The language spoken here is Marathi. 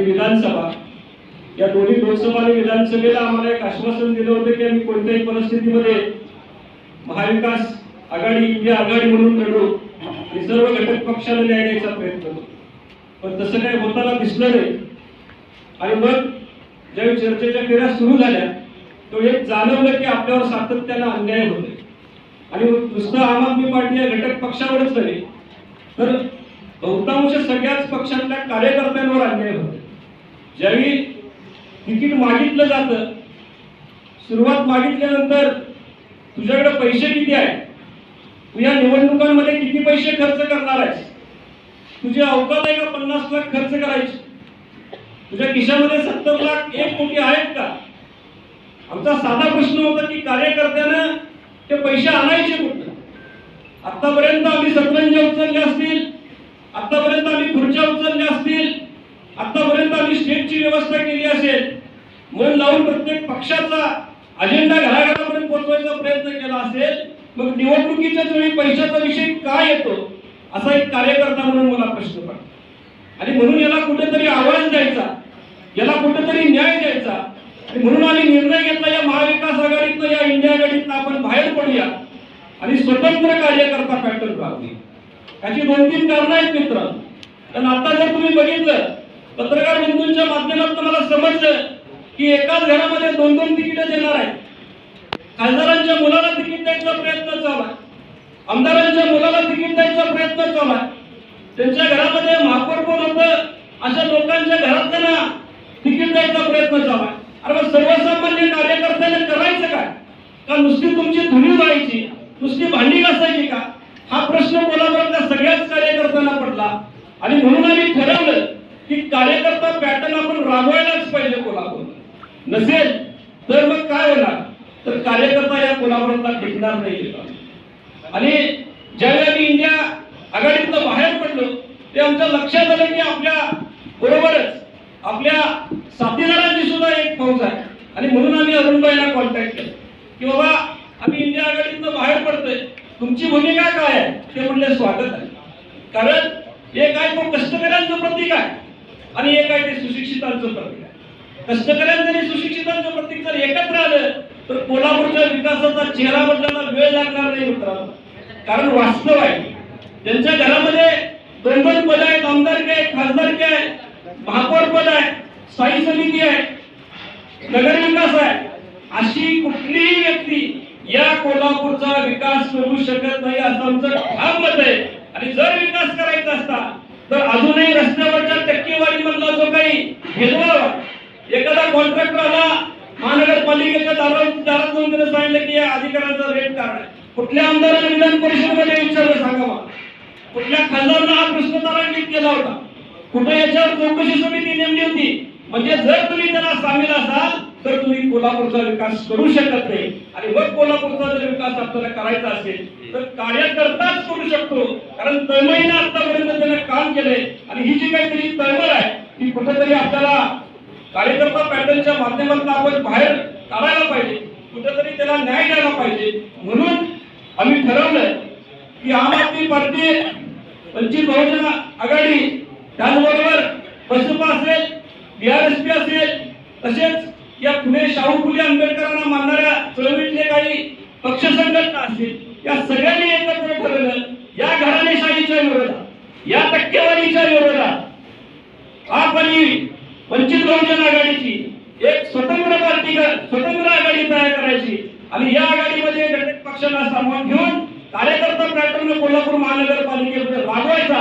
आणि विधानसभा. या दोन्ही लोकसभा आणि विधानसभेला आम्हाला एक आश्वासन दिलं होतं की आम्ही कोणत्याही परिस्थितीमध्ये महाविकास आघाडी इंडिया आघाडी म्हणून लढू आणि सर्व घटक पक्षाला न्याय द्यायचा प्रयत्न करू. पण तसं काही होताना दिसलं नाही. आणि मग ज्यावेळी चर्चेच्या फेऱ्या सुरू झाल्या तो एक जाणवलं की आपल्यावर सातत्यानं अन्याय होतोय. आणि नुसतं आम आदमी पार्टी या घटक पक्षावरच नव्हे तर बहुतांश सगळ्याच पक्षातल्या कार्यकर्त्यांवर अन्याय होतो ज्यावेळी तिकीट मागितलं जातं सुरुवात मागितल्यानंतर तुझ्याकडे पैसे किती आहे तू या निवडणुकांमध्ये किती पैसे खर्च करणार आहेस? तुझी अवकात आहे का पन्नास लाख खर्च करायची? तुझ्या खिशामध्ये सत्तर लाख एक कोटी आहेत का? आमचा साधा प्रश्न होता की कार्यकर्त्यानं ते पैसे आणायचे कुठं आतापर्यंत आम्ही सतरंजा उचलले असतील आतापर्यंत आम्ही खुर्च्या उचलल्या असतील आतापर्यंत आम्ही स्टेटची व्यवस्था केली असेल मन लावून प्रत्येक पक्षाचा अजेंडा घराघरापर्यंत पोहोचवायचा प्रयत्न केला असेल मग निवडणुकीच्याच वेळी पैशाचा विषय काय येतो? असा एक कार्यकर्ता म्हणून मला प्रश्न पडतो आणि म्हणून याला कुठेतरी आवाज द्यायचा याला कुठेतरी न्याय द्यायचा. आणि म्हणून आम्ही निर्णय घेतला या महाविकास आघाडीतनं या इंडिया आघाडीतनं आपण बाहेर पडूया. आणि स्वतंत्र कार्यकर्ता पॅटर्न राहूया याची दोन तीन कारणं आहेत मित्र. पण आता जर तुम्ही बघितलं पत्रकार बंधूंच्या माध्यमातून मला समजलं की एकाच घरामध्ये दोन दोन तिकीट देणार आहे खासदारांच्या मुलाला तिकीट द्यायचा प्रयत्न चालू आहे. आमदारांच्या मुलाला तिकीट द्यायचा प्रयत्न चालू आहे. त्यांच्या घरामध्ये महापौर कोण होतं? अशा लोकांच्या घरातल्यांना तिकीट द्यायचा प्रयत्न चालू आहे. अरे मग सर्वसामान्य कार्यकर्त्याने करायचं काय? का नुसती तुमची धुणी व्हायची? नुसती भांडी घासायची का? हा प्रश्न कोल्हापुरातल्या सगळ्याच कार्यकर्त्यांना पडला. आणि म्हणून आम्ही ठरवलं कार्यकर्ता पॅटर्न आपण राबवायलाच पाहिजे कोल्हापूर नसेल तर मग काय होणार? तर कार्यकर्ता या कोल्हापुरातला टिकणार नाही आणि ज्यावेळी आम्ही इंडिया आघाडीतनं बाहेर पडलो ते आमच्या लक्षात आलं की आपल्या बरोबरच आपल्या साथीदारांची सुद्धा एक फौज आहे. आणि म्हणून आम्ही अरुणबाईला कॉन्टॅक्ट केलं. की बाबा आम्ही इंडिया आघाडीतनं बाहेर पडतोय. तुमची भूमिका काय आहे? ते म्हणले स्वागत आहे. कारण हे काय तो कष्टकऱ्यांचं प्रतीक आहे. आणि एक आहे ते सुशिक्षितांचं प्रतीक आहे. कष्टकऱ्यांचं आणि सुशिक्षितांचं प्रतीक जर एकत्र आलं तर कोल्हापूरच्या विकासाचा चेहरा बदलायला वेळ लागणार नाही मित्रांनो. कारण वास्तव आहे त्यांच्या घरामध्ये दोन दोन पद आहेत आमदारकी आहे खासदारकी आहे महापौर पद आहे स्थायी समिती आहे नगर विकास आहे अशी कुठलीही व्यक्ती या कोल्हापूरचा विकास करू शकत नाही असं आमचं ठाम मत आहे. आणि जर विकास करायचा असता तर अजूनही रस्त्यावरच्या टक्केवारी मधला जो काही भेदभाव एखादा कॉन्ट्रॅक्टर आला महानगरपालिकेच्या दारात दारात जाऊन त्याने सांगितलं की या अधिकाऱ्यांचा रेट काय आहे. कुठल्या आमदाराने विधान परिषदेमध्ये विचारलं सांगा मला. कुठल्या खासदारानं हा प्रश्न तारांकित केला होता? कुठे याच्यावर चौकशी समिती नेमली होती? म्हणजे जर तुम्ही त्याला सामील असाल तर तुम्ही कोल्हापूरचा विकास करू शकत नाही. आणि मग कोल्हापूरचा जर विकास आपल्याला करायचा असेल तर कार्यकर्ताच करू शकतो. कारण तळमळीनं आतापर्यंत त्याने काम केलंय. आणि ही जी काहीतरी तळमळ आहे ती कुठेतरी आपल्याला कार्यकर्ता पॅटर्नच्या माध्यमातून आपण बाहेर काढायला पाहिजे. कुठेतरी त्याला न्याय द्यायला पाहिजे. म्हणून आम्ही ठरवलं की आम आदमी पार्टी वंचित बहुजन आघाडी त्याचबरोबर बसपा असेल डी आर एस पी असेल तसेच या पुणे शाहू फुले आंबेडकरांना मानणाऱ्या चळवळीतले काही पक्ष संघटना असतील या सगळ्यांनी एकत्र ठरवलं या घराणेशाहीच्या विरोधात या टक्केवारीच्या विरोधात आपण वंचित बहुजन आघाडीची एक स्वतंत्र पार्टी स्वतंत्र आघाडी तयार करायची आणि या आघाडीमध्ये घटक पक्षांना सामावून घेऊन कार्यकर्ता पॅटर्न कोल्हापूर महानगरपालिकेमध्ये राबवायचा.